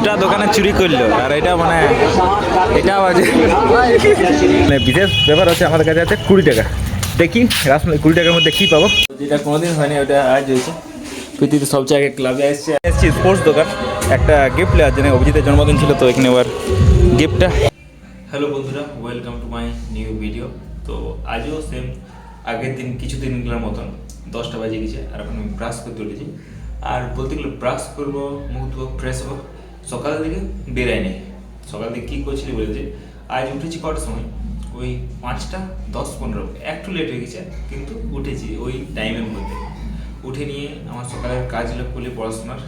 দুটা দোকানে চুরি করল। আর এটা মানে এটা বাজে। মানে বিশেষ ব্যাপার আছে আমাদের কাছে আছে কুড়ি টাকা। দেখি রাসমণি কুড়ি টাকার মধ্যে কী পাবো? যেটা কোনোদিন হয়নি ওটা আজ হয়েছে। পৃথিবীতে সব জায়গায় ক্লাবে এসছে। এসছি স্পোর্টস দোকান। একটা গিফট নেওয়ার জন্য অভিজিতের জন্মদিন ছিল তো এখানে আবার গিফটটা হ্যালো বন্ধুরা welcome to my new video তো আজও সেম আগের দিন কিছুদিনগুলোর মতন। দশটা বাজে গেছে আর এখন আমি ব্রাশ করতে উঠেছি। আর বলতে গেলে ব্রাশ করব মুখ ধোবো ফ্রেশ হব। সকাল থেকে বেরাই নেই সকাল থেকে কী করছিলি বলেছে আজ উঠেছি কটার সময়? ওই পাঁচটা, দশ, পনেরো। একটু লেট হয়ে গেছে, কিন্তু উঠেছি ওই টাইমের মধ্যে। উঠে নিয়ে আমার সকালের কাজ কাজগুলো করলে পড়াশোনার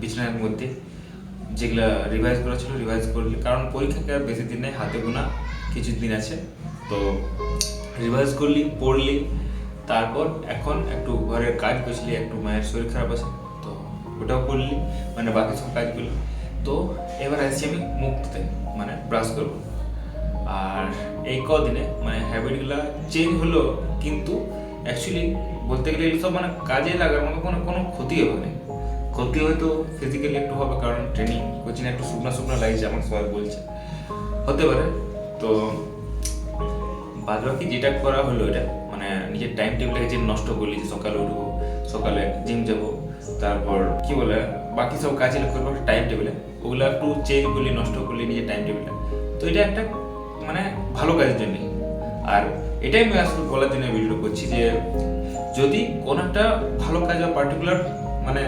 বিছানার মধ্যে। যেগুলো রিভাইজ করা ছিল রিভাইজ করলে কারণ পরীক্ষাকে আর বেশি দিন নেই, হাতে গোনা কিছু দিন আছে। তো রিভাইজ করলি, পড়লি, তারপর এখন একটু ঘরের কাজ করছিলি, একটু মায়ের শরীর খারাপ আছে, তো ওটাও করলি। মানে বাকি সব কাজ করলি তো এবার আসছি আমি মুখ ধুতে মানে ব্রাশ করব। আর এই কদিনে মানে হ্যাবিটগুলো চেঞ্জ হলো, কিন্তু অ্যাকচুয়ালি বলতে গেলে এগুলো সব মানে কাজে লাগার মতো কোনো কোনো ক্ষতি হবে না ক্ষতি হয়তো ফিজিক্যালি একটু হবে, কারণ ট্রেনিং কোচিং একটু শুকনো শুকনো লাগছে আমার সবাই বলছে। হতে পারে। তো বাদ বাকি যেটা করা হলো এটা মানে নিজের টাইম টেবিলটাকে যে নষ্ট করলি, যে সকালে উঠবো, সকালে জিম যাব, তারপর কি বলে বাকি সব কাজে করব টাইম টেবিলে ওগুলো একটু চেঞ্জ করলি, নষ্ট করলি নিজের টাইম টেবিলটা তো এটা একটা মানে ভালো কাজের জন্য। আর এটাই আমি আসলে বলার জন্য ভিডিও করছি যে, যদি কোনো একটা ভালো কাজ বা পার্টিকুলার মানে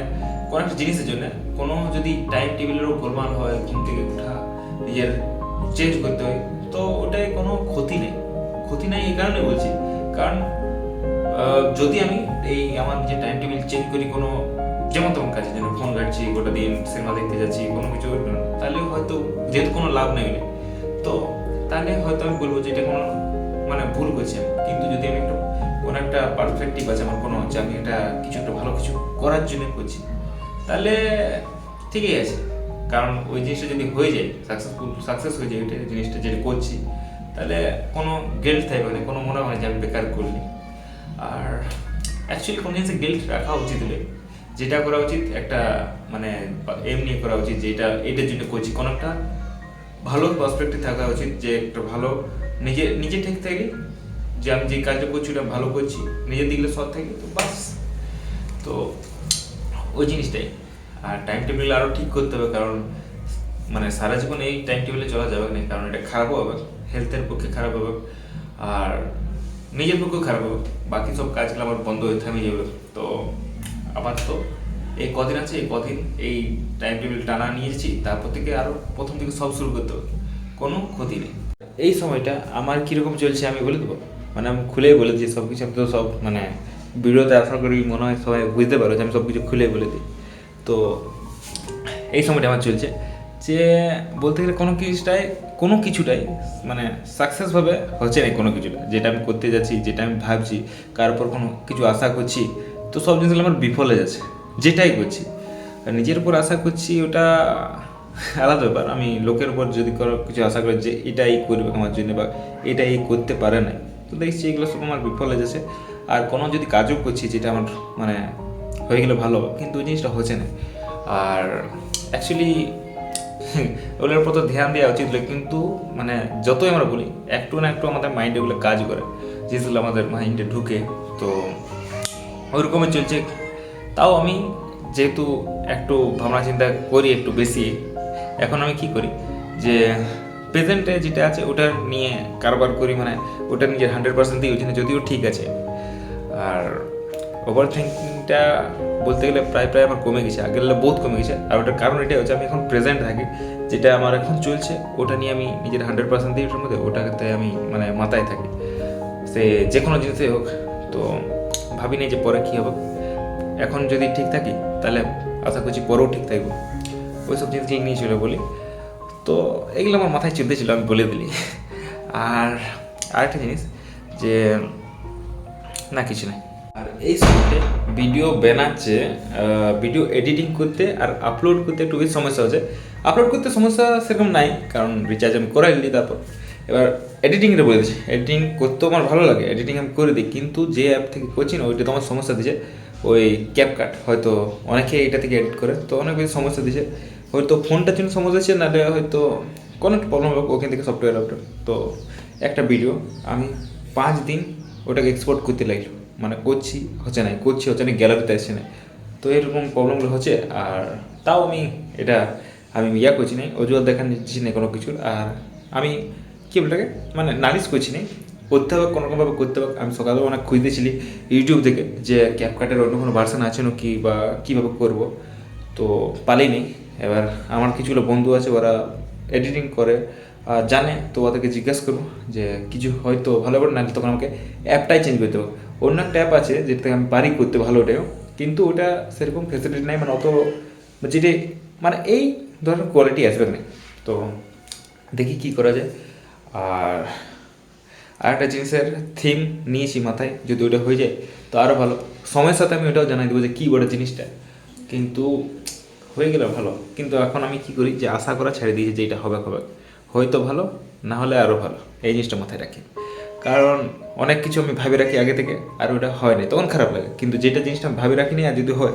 কোনো একটা জিনিসের জন্য কোনো যদি টাইম টেবিলেরও গোলমাল হয়, ঘুম থেকে ওঠা নিজের চেঞ্জ করতে হয়, তো ওটাই কোনো ক্ষতি নেই। ক্ষতি নেই এই কারণে বলছি। কারণ যদি আমি এই আমার যে টাইম টেবিল চেঞ্জ করি কোনো যেমন তেমন কাজে যেন ফোন ঘাটছি, গোটা দিন সিনেমা দেখতে যাচ্ছি, কোনো কিছু তাহলে হয়তো যেহেতু কোনো লাভ নেই তো তাহলে হয়তো আমি বলব যে এটা কোনো মানে ভুল আমি। কিন্তু যদি আমি একটু, কোনো একটা পারফেক্টিভ আছে আমার, কোনো যে আমি একটা কিছু একটা ভালো কিছু করার জন্য করছি, তাহলে ঠিকই আছে। কারণ ওই জিনিসটা যদি হয়ে যায় সাকসেসফুল সাকসেস হয়ে যায় ওইটা জিনিসটা যেটা করছি, তাহলে কোনো গেল্ট থাকবে না, কোনো মনে হয় যে আমি বেকার করলি। আর অ্যাকচুয়ালি কোনো জিনিসে গেল্ট রাখা উচিত হলে যেটা করা উচিত, একটা মানে এম নিয়ে করা উচিত যে এটা এটার জন্য করছি। কোনো একটা ভালো পার্সপেক্টিভ থাকা উচিত, যে একটা ভালো, নিজে নিজে ঠিক থাকে যে আমি যে কাজটা করছি, ওটা ভালো করছি, নিজের দিকলে সৎ থাকে, তো বাস। তো ওই জিনিসটাই। আর টাইম টেবিল আরও ঠিক করতে হবে, কারণ মানে সারা জীবন এই টাইম টেবিলে চলা যাবে না, কারণ এটা খারাপও হবে হেলথের পক্ষে খারাপ হবে, আর নিজের পক্ষেও খারাপ হবে, বাকি সব কাজগুলো আমার বন্ধ হয়ে থামিয়ে যাবে, তো আবার তো এই কদিন আছে, এই কদিন এই টাইম টেবিল টানা নিয়েছি তারপর থেকে আরও প্রথম থেকে সব শুরু করতে হবে। কোনো ক্ষতি নেই। এই সময়টা আমার কীরকম চলছে আমি বলে দেবো? মানে আমি খুলেই বলে দিই সব কিছু আমি তো সব মানে ভিডিওতে আশা করি মনে হয় সবাই বুঝতে পারো যে আমি সব কিছু খুলে বলে দিই। তো এই সময়টা আমার চলছে যে বলতে গেলে কোনো কিছুটাই কোনো কিছুটাই মানে সাকসেসভাবে হচ্ছে না কোনো কিছুটা। যেটা আমি করতে যাচ্ছি, যেটা আমি ভাবছি, কার উপর কোনো কিছু আশা করছি তো সব জিনিসগুলো আমার বিফলে যাচ্ছে, যেটাই করছি। নিজের উপর আশা করছি ওটা আলাদা ব্যাপার। আমি লোকের উপর যদি কিছু আশা করি যে এটাই করবে আমার জন্য বা এটাই করতে পারে না তো দেখছি এগুলো সব আমার বিফলে যাচ্ছে। আর কোনো যদি কাজও করছি যেটা আমার মানে হয়ে গেলে ভালো কিন্তু ওই জিনিসটা হচ্ছে না। আর অ্যাকচুয়ালি ওগুলোর প্রতি ধ্যান দেওয়া উচিত কিন্তু মানে যতই আমরা বলি, একটু না একটু আমাদের মাইন্ডে ওগুলো কাজ করে। জিনিসগুলো আমাদের মাইন্ডে ঢুকে, তো ওইরকমই চলছে। তাও আমি যেহেতু একটু ভাবনা চিন্তা করি একটু বেশি, এখন আমি কি করি? যে প্রেজেন্টে যেটা আছে ওটা নিয়ে কারবার করি মানে ওটা নিজের হান্ড্রেড পার্সেন্ট দিই ওই জন্য যদিও ঠিক আছে। আর ওভার থিঙ্কিংটা বলতে গেলে প্রায় প্রায় আমার কমে গেছে, আগের বহুত কমে গেছে। আর ওটার কারণ এটাই হচ্ছে আমি এখন প্রেজেন্ট থাকি, যেটা আমার এখন চলছে, ওটা নিয়ে আমি নিজের হান্ড্রেড পার্সেন্ট দিই ওটার মধ্যে ওটাতে আমি মানে মাথায় থাকি। সে যে কোনো জিনিসই হোক, তো ভাবি যে পরে কী হবে। এখন যদি ঠিক থাকি, তাহলে আশা করছি পরেও ঠিক থাকব। ওই সব জিনিসগুলো নিয়ে চলে বলি। তো এগুলো আমার মাথায় চিন্তা ছিল, আমি বলে দিলি। আর আরেকটা জিনিস যে, না, কিছু নাই। আর এই সময়তে ভিডিও বানাচ্ছে ভিডিও এডিটিং করতে আর আপলোড করতে একটু বেশি সমস্যা হচ্ছে। আপলোড করতে সমস্যা সেরকম নাই, কারণ রিচার্জ আমি করাই দিই তারপর। এবার এডিটিংটা বলে দিচ্ছি। এডিটিং করতেও আমার ভালো লাগে এডিটিং আমি করে দিই, কিন্তু যে অ্যাপ থেকে করছি না, ওইটা তো আমার সমস্যা দিচ্ছে ওই ক্যাপকাট হয়তো অনেকে এটা থেকে এডিট করে, তো অনেক বেশি সমস্যা দিচ্ছে হয়তো ফোনটার জন্য সমস্যা হচ্ছে নাহলে হয়তো কোনো প্রবলেম হবে ওখান থেকে সফটওয়্যার আপডেট তো একটা ভিডিও আমি পাঁচ দিন ওটাকে এক্সপোর্ট করতে লাগল। মানে করছি, হচ্ছে না করছি, হচ্ছে না গ্যালারিতে আসছে না তো এরকম প্রবলেমগুলো হচ্ছে, আর তাও আমি এটা, আমি ইয়া করছি না অজুহাত দেখা নিচ্ছি না কোনো কিছুর। আর আমি কী বলটাকে? মানে নালিশ করছি না। করতে হবে, কোনো রকমভাবে করতে হবে। আমি সকালে অনেক খুঁজতেছিলি ইউটিউব থেকে যে ক্যাপকাটের অন্য কোনো ভার্সান আছে নাকি বা কীভাবে করব। তো পালিনি। এবার আমার কিছুগুলো বন্ধু আছে, ওরা এডিটিং করে জানে, তো ওদেরকে জিজ্ঞেস করব যে কিছু হয়তো ভালো করে না তখন আমাকে অ্যাপটাই চেঞ্জ করতে হবে অন্য একটা অ্যাপ আছে, যেটা আমি পারি করতে ভালো ওটাও। কিন্তু ওটা সেরকম ফেসিলিটি নাই মানে অত যেটি মানে এই ধরনের কোয়ালিটি আসবে না। তো দেখি কি করা যায়। আর আর একটা জিনিসের থিম নিয়েছি মাথায়, যদি ওটা হয়ে যায়, তো আরও ভালো। সময়ের সাথে আমি ওটাও জানাই দেবো যে কী বড় জিনিসটা। কিন্তু হয়ে গেলে ভালো। কিন্তু এখন আমি কি করি যে আশা করা ছেড়ে দিয়েছি যে এটা হবে হবে। হয়তো ভালো, না হলে আরও ভালো। এই জিনিসটা মাথায় রাখি। কারণ অনেক কিছু আমি ভাবে রাখি আগে থেকে, আর ওটা হয় না তখন খারাপ লাগে। কিন্তু যেটা জিনিসটা ভাবে রাখিনি, আর যদি হয়,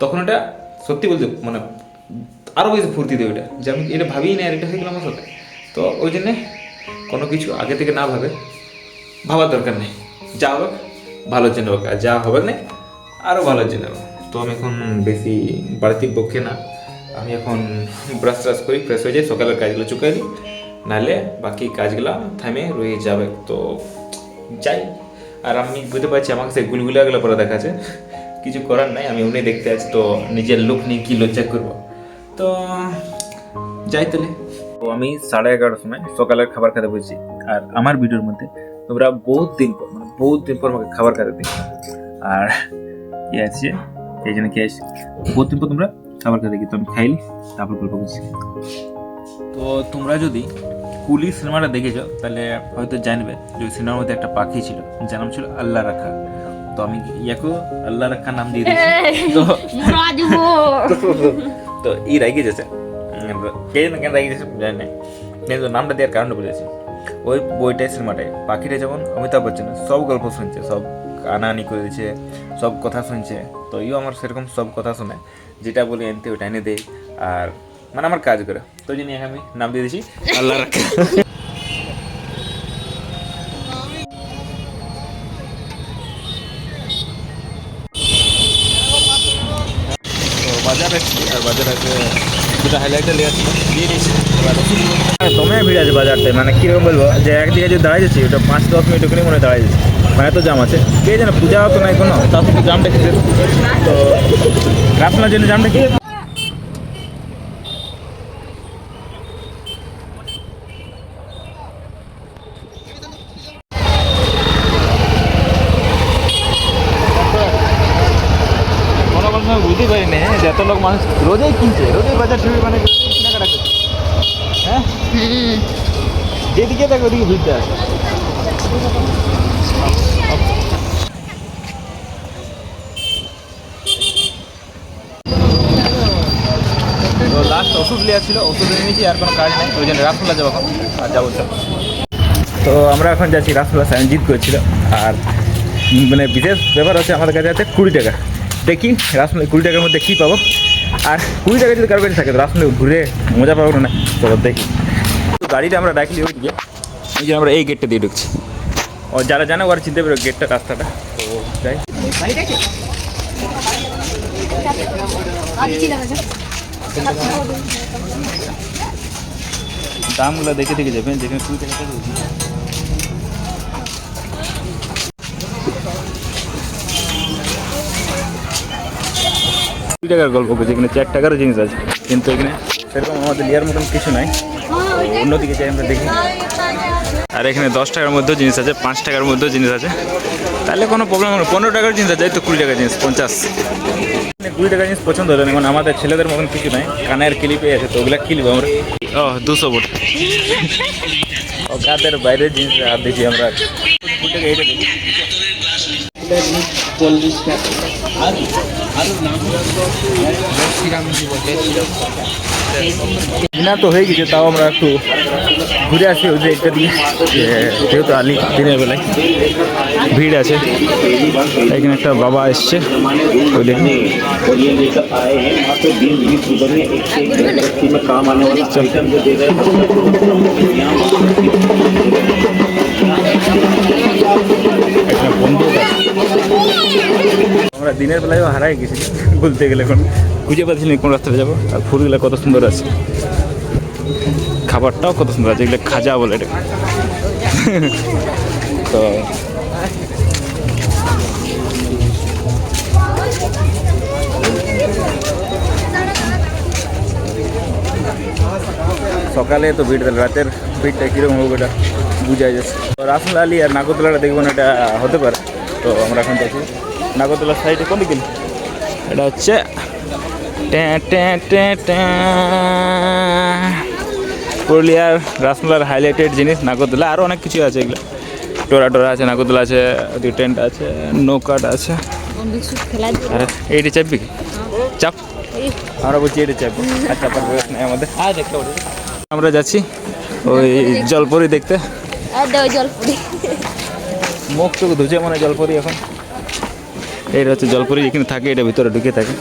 তখন ওটা সত্যি বলতে মানে আরও বেশি ফুর্তি দেয় ওটা। যে আমি এটা ভাবিই না আর এটা হয়ে গেল আমার সাথে। তো ওই জন্যে কোনো কিছু আগে থেকে না ভাবে, ভাবার দরকার নেই। যা হোক ভালোর জন্য হোক, আর যা হবে না আরও ভালোর জন্য হোক। তো আমি এখন বেশি বাড়তির পক্ষে না। আমি এখন ব্রাশ ট্রাশ করি ফ্রেশ হয়ে যাই, সকালের কাজগুলো চুকাই দিই নাহলে বাকি কাজগুলো থামে রয়ে যাবে। তো যাই। আর আমি বুঝতে পারছি আমাকে সেই গুলগুলাগুলো পরে দেখাচ্ছে। কিছু করার নাই, আমি উনি দেখতে আছি, তো নিজের লুক নিয়ে কী লজ্জা করব। তো যাই তাহলে। তো আমি সাড়ে এগারোটার সময় সকালের খাবার খেতে বসেছি। আর আমার ভিডিওর মধ্যে তোমরা বহুত দিন পর মানে বহুত দিন পর আমাকে খাবার খেতে দেখছ আর কি আছে? এই জন্য কি আছে বহুত দিন পর তোমরা খাবার খেতে দেখি। তো আমি খাইলি তারপর গল্প করছি। তো তোমরা যদি কুলি সিনেমাটা দেখেছ তাহলে হয়তো জানবে যে ওই সিনেমার মধ্যে একটা পাখি ছিল যার নাম ছিল আল্লাহ রাখা। তো আমি ইয়াকেও আল্লাহ রাখা নাম দিয়ে দিয়েছি। তো রাজবো। তো এই কে জানে কেন রাগে কিন্তু নামটা দেওয়ার কারণটা বুঝেছি ওই বইটাই সিনেমাটাই পাখিটা যেমন অমিতাভ বচ্চনের সব গল্প শুনছে সব আনানি করে দিচ্ছে সব কথা শুনছে তো ইও আমার সেরকম সব কথা শুনে যেটা বলি এনতে ওটা এনে দেয় আর মানে আমার কাজ করে তো জন্য আমি নাম দিয়ে দিয়েছি আল্লাহ রাখা বাজার আর বাজার আছে দুটো হাইলাইটার লেগে আছে দিয়ে দিয়েছি। দমে ভিড় আছে বাজারটায় মানে কীরকম বলব? যে একদিকে যদি দাঁড়িয়ে যাচ্ছি ওটা পাঁচ দশ মিনিট ওখানে মনে হয় দাঁড়িয়ে যাচ্ছে মানে এত জাম আছে। কে যেন পূজা তো নাই কোনো তার সাথে জামটা খেতে তো রাসমেলার জন্য জামটা কি কোনো কোনো সময় বুঝতেই পারি না যে এত লোক মানুষ রোজেই কিনছে, রোজেই বাজার ঢুকে মানে কেনাকাটা করছে। হ্যাঁ? যেদিকে দেখো ওদিকে ভিড়তে আছে তো লাস্ট ওষুধ ওষুধ নিয়েছি, আর কোনো কাজ ওই জন্য আর যাব তো আমরা এখন যাচ্ছি রাসমেলা সায়ন জিত করছিল, আর মানে বিশেষ ব্যাপার হচ্ছে আমাদের কাছে আছে কুড়ি টাকা। দেখি রাসমেলা কুড়ি টাকার মধ্যে কী পাবো? আর কুড়ি টাকা যদি কারও কাছে থাকে তো রাসমেলা ঘুরে মজা পাবো না? তো দেখি। গাড়িটা আমরা ডাকলি ওই দিকে এই যে আমরা এই গেটটা দিয়ে ঢুকছি। ও, যারা জানে ওরা চিনতে পারবে গেটটা রাস্তাটা। তো যাই। দামগুলো দেখে দেখে যাবেন, যেখানে কুড়ি টাকা কুড়ি টাকার গল্প করছি, এখানে চার টাকারও জিনিস আছে। কিন্তু এখানে সেরকম আমাদের লিয়ার মতন কিছু নাই। অন্যদিকে চাই আমরা দেখি। আর এখানে দশ টাকার মধ্যেও জিনিস আছে, পাঁচ টাকার মধ্যেও জিনিস আছে। তাহলে কোনো প্রবলেম হবে। পনেরো টাকার জিনিস আছে তো কুড়ি টাকার জিনিস, পঞ্চাশ। কুড়ি টাকার জিনিস পছন্দ হলো না মানে আমাদের ছেলেদের মতন কিছু নাই। কানের ক্লিপে আছে তো, ওগুলা কিনবো আমরা। ও, দুশো ফুট ও কাদের বাইরের জিনিস আর দেখি আমরা। কুড়ি টাকা। না তো হয়ে গেছে তাও আমরা একটু ঘুরে আসি ওই যে একটা দিকে যেহেতু আলি দিনের বেলায় ভিড় আছে এখানে একটা বাবা এসছে ওই দেখুন একটা বন্ধু আমরা দিনের বেলায়ও হারাই গেছি বলতে গেলে এখন। খুঁজে পাচ্ছি না কোন রাস্তায় যাব, আর ফুলগুলো কত সুন্দর আছে। খাবারটাও কত সুন্দর আছে, এগুলো খাজা বলে এটা তো সকালে তো ভিড় তাহলে, রাতের ভিড়টা কীরকম হবে ওটা বুঝাই যাচ্ছে। তো রাসুল আলী আর নাগরতলাটা দেখব না, এটা হতে পারে। তো আমরা এখন দেখি নাগরদোলার সাইডে কোন দিকে এটা হচ্ছে ট্যাঁ, ট্যাঁ, ট্যাঁ, ট্যাঁ। পুরুলিয়ার রাসমলার হাইলাইটেড জিনিস নাগরদোলা। আরও অনেক কিছু আছে এগুলো। টোরা টোরা আছে নাগরদোলা আছে টেন্ট আছে নৌকাট আছে। আরে এইটি চাপবি কি? চাপ। আমরা বলছি এটা চাপবো। আর চাপার ব্যবস্থা নেই আমাদের। আর দেখতে আমরা যাচ্ছি ওই জলপরি দেখতে। জলপুরি। মুখ চোখ ধুছে মানে জলপরি এখন। এইটা হচ্ছে জলপরি এখানে থাকে, এটা ভিতরে ঢুকে থাকে।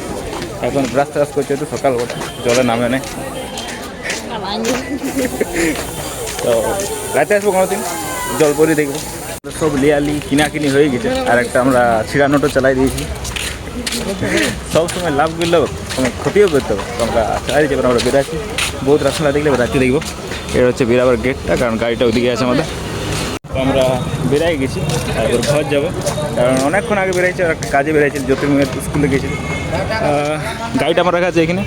এখন ব্রাশ ট্রাশ করছে তো সকাল জলে নামে নেই। তো, রাতে আসব কোনোদিন? জলপুরি দেখব। সব লিয়ালি, কিনাকিনি হয়ে গেছে, আর একটা আমরা ছিড়ানোটো চালাই দিয়েছি। সব সময় লাভ করলেও কোনো ক্ষতিও করতে হবে। আমরা চালাই এবার আমরা বেরাচ্ছি বহুত রাস্তা দেখলে রাত্রি দেখব। এটা হচ্ছে বেরাবার গেটটা কারণ গাড়িটা ওদিকে আছে আমাদের। আমরা বেরাই গেছি আর এবার ঘর যাব। কারণ অনেকক্ষণ আগে বেরাইছি আর একটা কাজে বেরাইছি জ্যোতির্ময়ের স্কুলে গেছি গাড়িটা আমার রাখা আছে এখানে।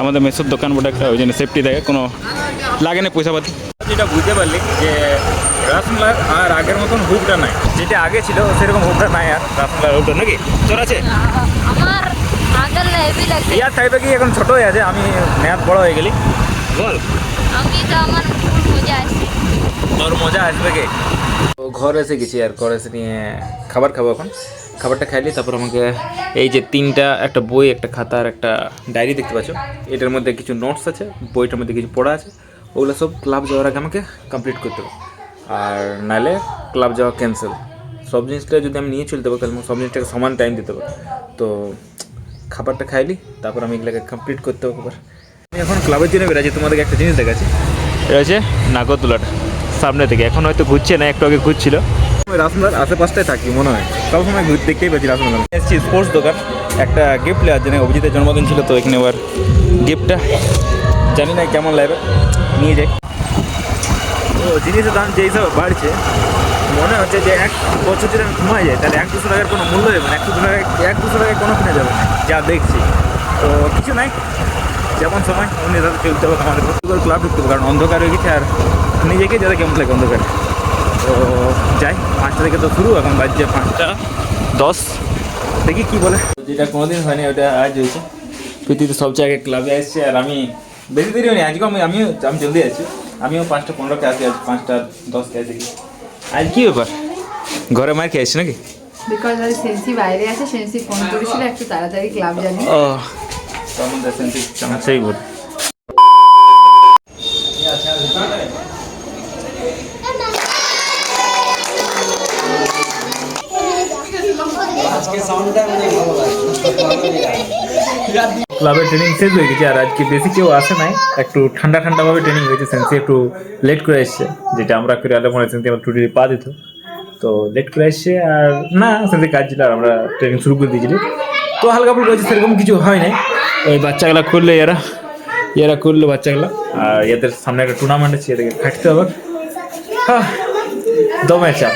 আমাদের মেসোর দোকান বটে একটা ওই জন্য সেফটি থাকে কোনো লাগে না পয়সা পাতি। যেটা বুঝতে পারলি যে রাসমলার আর আগের মতন হুকটা নাই। যেটা আগে ছিল সেরকম হুকটা নাই আর। রাসমলার হুকটা নাকি? তোর আছে? ইয়ার থাকবে কি এখন ছোট হয়ে আছে? আমি মেয়াদ বড় হয়ে গেলি। বল আমি তো আমার মজা আসছে। তোর মজা আসবে কে তো ঘর এসে গেছি আর ঘর এসে নিয়ে খাবার খাব এখন খাবারটা খাইলি তারপর আমাকে এই যে তিনটা একটা বই একটা খাতা আর একটা ডায়েরি দেখতে পাচ্ছ। এটার মধ্যে কিছু নোটস আছে বইটার মধ্যে কিছু পড়া আছে। ওগুলো সব ক্লাব যাওয়ার আগে আমাকে কমপ্লিট করতে হবে। আর নাহলে ক্লাব যাওয়া ক্যান্সেল সব জিনিসটা যদি আমি নিয়ে চলতে পারি তাহলে সব জিনিসটাকে সমান টাইম দিতে হবে। তো খাবারটা খাইলি তারপর আমি এগুলোকে কমপ্লিট করতে হবে আমি এখন ক্লাবের জন্য বেরাচ্ছি তোমাদেরকে একটা জিনিস দেখাচ্ছি। এটা হচ্ছে নাগরদোলাটা। সামনে থেকে। এখন হয়তো ঘুরছে না, একটু আগে ঘুরছিল। রাসমলার আশেপাশটায় থাকি মনে হয়। সব সময় ঘুরতে দেখতেই পাচ্ছি রাসমলার এসেছি স্পোর্টস দোকান। একটা গিফট নেওয়ার জন্য, অভিজিতের জন্মদিন ছিল, তো এখানে আবার গিফটটা জানি না কেমন লাগবে। নিয়ে যাই। তো জিনিসের দাম যে হিসাবে বাড়ছে, মনে হচ্ছে যে এক বছর যদি আমি ঘুমাই যায় তাহলে এক দুশো টাকার কোনো মূল্য দেবে না। এক দুশো টাকা এক দুশো টাকায় কোনো কিনে যাবে না, যা দেখছি। তো কিছু নাই। যেমন সময় অন্য চলতে হবে আমাদের। ক্লাব ঢুকতে হবে, কারণ অন্ধকার হয়ে গেছে আর নিজেকে যাতে কেমন লাগে অন্ধকার। তো যাই পাঁচটা থেকে তো শুরু এখন বাজছে পাঁচটা দশ। দেখি কি বলে। যেটা কোনোদিন হয়নি ওটা আজ হয়েছে। পৃথিবীতে সব জায়গায় ক্লাবে আসছে আর আমি বেশি দেরি হয়নি। আজকে আমি আমিও আমি জলদি আছি। আমিও পাঁচটা পনেরোকে আসি আজ পাঁচটা দশকে আসি। আজ কি ব্যাপার? ঘরে মার খেয়ে আসছি নাকি? বিকজ আজ সেন্সি বাইরে আছে সেন্সি ফোন করেছিল একটু তাড়াতাড়ি ক্লাব জানি ও আমাদের সেন্সি সেই বল ক্লাবের ট্রেনিং শেষ হয়ে গেছে আর আজকে বেশি কেউ আসে নাই। একটু ঠান্ডা ঠান্ডা ভাবে ট্রেনিং হয়েছে সেন্সি একটু লেট করে এসছে, যেটা আমরা করে আলো মনে সেন্সি আমার টুটি পা দিত। তো লেট করে এসছে আর না সেন্সি কাজ ছিল আর আমরা ট্রেনিং শুরু করে দিয়েছিলি। তো হালকা ফুলকা হয়েছে, সেরকম কিছু হয় নাই। ওই বাচ্চাগুলা করলে এরা এরা করল বাচ্চাগুলা। আর এদের সামনে একটা টুর্নামেন্ট আছে, এদেরকে খাটতে হবে। হ্যাঁ দমে চাপ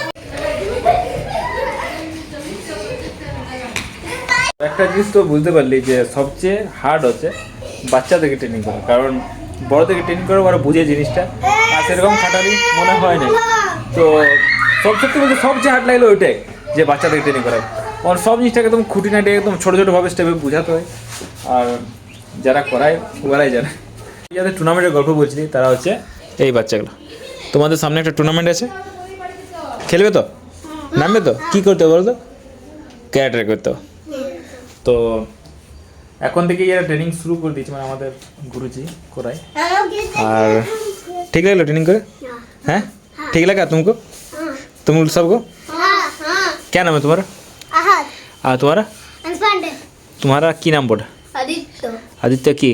একটা জিনিস তো বুঝতে পারলি যে সবচেয়ে হার্ড হচ্ছে বাচ্চাদেরকে ট্রেনিং করা। কারণ বড়দেরকে ট্রেনিং করে ওরা বুঝে জিনিসটা। আর সেরকম খাটালি মনে হয় না তো সব সত্যি বলতে সবচেয়ে হার্ড লাগল ওইটাই, যে বাচ্চাদেরকে ট্রেনিং করা কারণ সব জিনিসটাকে একদম খুঁটিনাটি, একদম ছোটো ছোটোভাবে স্টেপে বোঝাতে হয়। আর যারা করায়, ওরাই জানে। যাদের টুর্নামেন্টের গল্প বলছিলি তারা হচ্ছে এই বাচ্চাগুলো। তোমাদের সামনে একটা টুর্নামেন্ট আছে। খেলবে তো? নামবে তো? কী করতে বলো তো ক্যারেক্টার করতে তো এখন থেকে এরা ট্রেনিং শুরু করে দিয়েছে মানে আমাদের গুরুজি করায় আর ঠিক লাগলো ट्रेनिंग करे हैं ठीक लगा तुमको तुम सबको क्या नाम है तुम्हारा आहत हाँ तुम्हारा अनपांडे तुम्हारा की नाम बोला आदित्य आदित्य की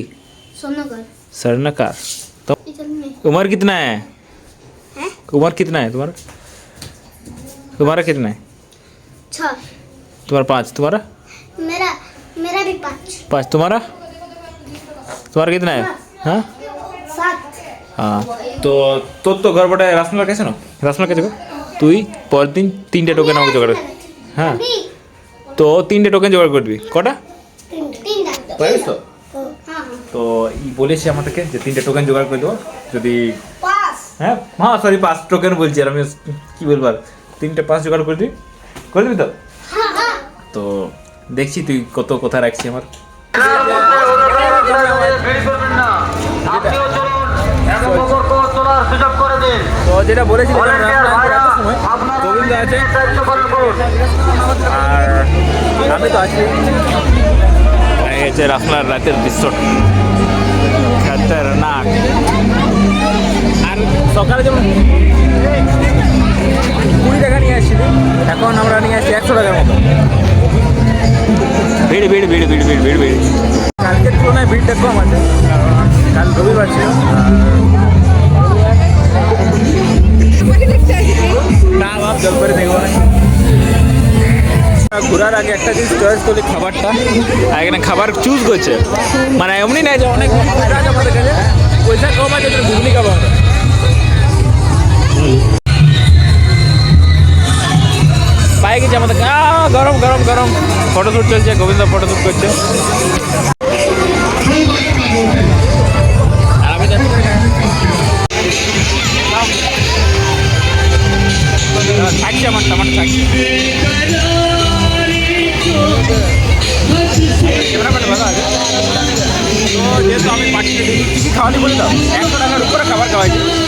सोनकर स्वर्णकार तो इधर में उम्र कितना है हैं? उम्र कितना है तुम्हारा तुम्हारा कितना है छः तुम्हारा पाँच तुम्हारा मेरा मेरा भी पाँच पाँच तुम्हारा तुम्हारा कितना है हाँ सात হ্যাঁ তো তোর তো ঘর বটে রাসমলা গেছে না রাসমলা গেছে গো? তুই পরের দিন তিনটে টোকেন আমাকে জোগাড় কর। হ্যাঁ अभी তো তিনটে টোকেন জোগাড় করবি কটা तीन तीन डाल পারিস তো हाँ हाँ তো ই বলেছে আমাদেরকে যে তিনটে টোকেন জোগাড় করে দেবো যদি पास হ্যাঁ হ্যাঁ সরি পাঁচ টোকেন বলছি আর আমি কি বলবো আর তিনটে পাঁচ জোগাড় করে দিবি করে দিবি তো हाँ हाँ তো দেখছি তুই কত কথা রাখছি আমার। তো যেটা বলেছিলাম সময় গোবিন্দ আছে। আর আমি তো আছি। হচ্ছে রাসলার রাতের দৃশ্য। খাতারনাক। আর সকালে যেমন কুড়ি টাকা নিয়ে আসছিলি এখন আমরা নিয়ে আসছি একশো টাকার মতো। ভিড় ভিড় ভিড় ভিড় ভিড় ভিড় ভিড়। কালকের তুলনায় ভিড়টা কম আছে কাল রবিবার ছিল। না, ভাব, জল করে দেখব না ঘোরার আগে একটা জিনিস চয়েস করলি খাবারটা। এখানে খাবার চুজ করছে। মানে এমনি নাই যে অনেক আমাদের কাছে। পয়সা কম আছে ঘুগনি খাব আমরা। পায়ে গেছে আমাদের। গরম গরম গরম। ফটোশ্যুট চলছে, গোবিন্দ ফটোশ্যুট করছে। আর আমি যাচ্ছি। থাকছে আমার থাকছে। ক্যামেরাম্যান ভালো আছে। তো যেহেতু আমি পাঠিয়ে দিই কী কী খাওয়ালি বলি তো একশো টাকার উপরে খাবার ঘুগনি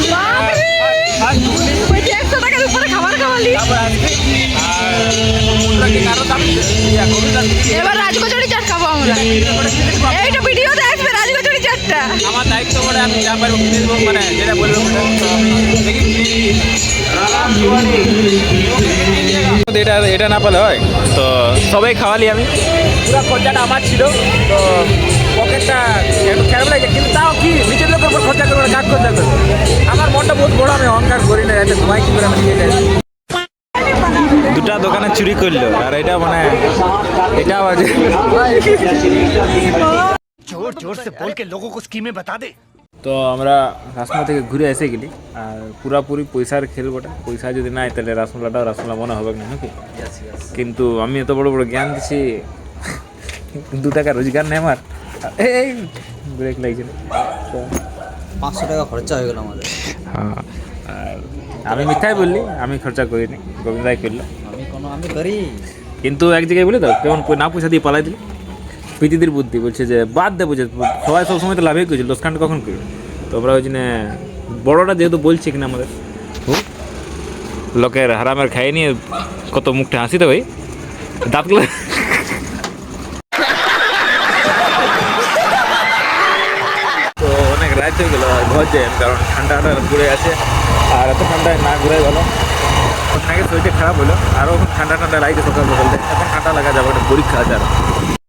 একশো টাকার উপরে খাবার খাওয়ালি তারপর আসবে আর মুদ্রাকে কারও দাম গোবিন্দ দাম দিয়ে- এবার রাজকচুরি চাট খাব আমরা। এইটা ভিডিওতে আসবে রাজকচুরি চাটটা। আমার দায়িত্ব করে আমি যা পারব কিনে দেবো মানে যেটা বলব। এটা এটা না পেলে হয়। তো সবাই খাওয়ালি আমি। পুরো খরচাটা আমার ছিল তো পকেটটা একটু খারাপ লাগে কিন্তু তাও কি নিচের লোকের উপর খরচা করব কাজ খরচা করব? আমার মনটা অহংকার করি না যাতে ঘুমাই কি করে আমি নিয়ে যাই দুটা দোকানে চুরি করল আর এটা মানে এটা বাজে তো আমরা রাসমলা থেকে ঘুরে এসে গেলি আর পুরাপুরি পয়সার খেল বটে। পয়সা যদি নাই তাহলে রাসমলাটাও রাসমলা মনে হবে না নাকি কিন্তু আমি এত বড় বড় জ্ঞান দিছি দু টাকা রোজগার নেই আমার। এই ব্রেক লাগছিল তো পাঁচশো টাকা খরচা হয়ে গেল আমাদের। হ্যাঁ আর আমি মিথ্যাই বললি আমি খরচা করিনি গোবিন্দাই করল আমি কোনো আমি করি কিন্তু এক জায়গায় বলি তো কেমন না পয়সা দিয়ে পালাই দিল। প্রীতিদের বুদ্ধি বলছে যে বাদ দে বুঝে সবাই সবসময় তো লাভই করছিল লোসকানটা কখন করবে তো আমরা ওই জন্য বড়োটা যেহেতু বলছে কিনা আমাদের হুম, লোকের হারামের খাই নিয়ে কত মুখটা হাসি তো ভাই। দাঁতগুলো তো অনেক রাত ঘর কারণ ঠান্ডাটা ঘুরে আছে আর এত ঠান্ডায় না ঘুরে ভালো। ওখানে শরীরটা খারাপ হলো। আরও ঠান্ডা ঠান্ডা লাগছে সকাল সকাল এখন ঠান্ডা লাগা যাবে, একটা পরীক্ষা আছে আর।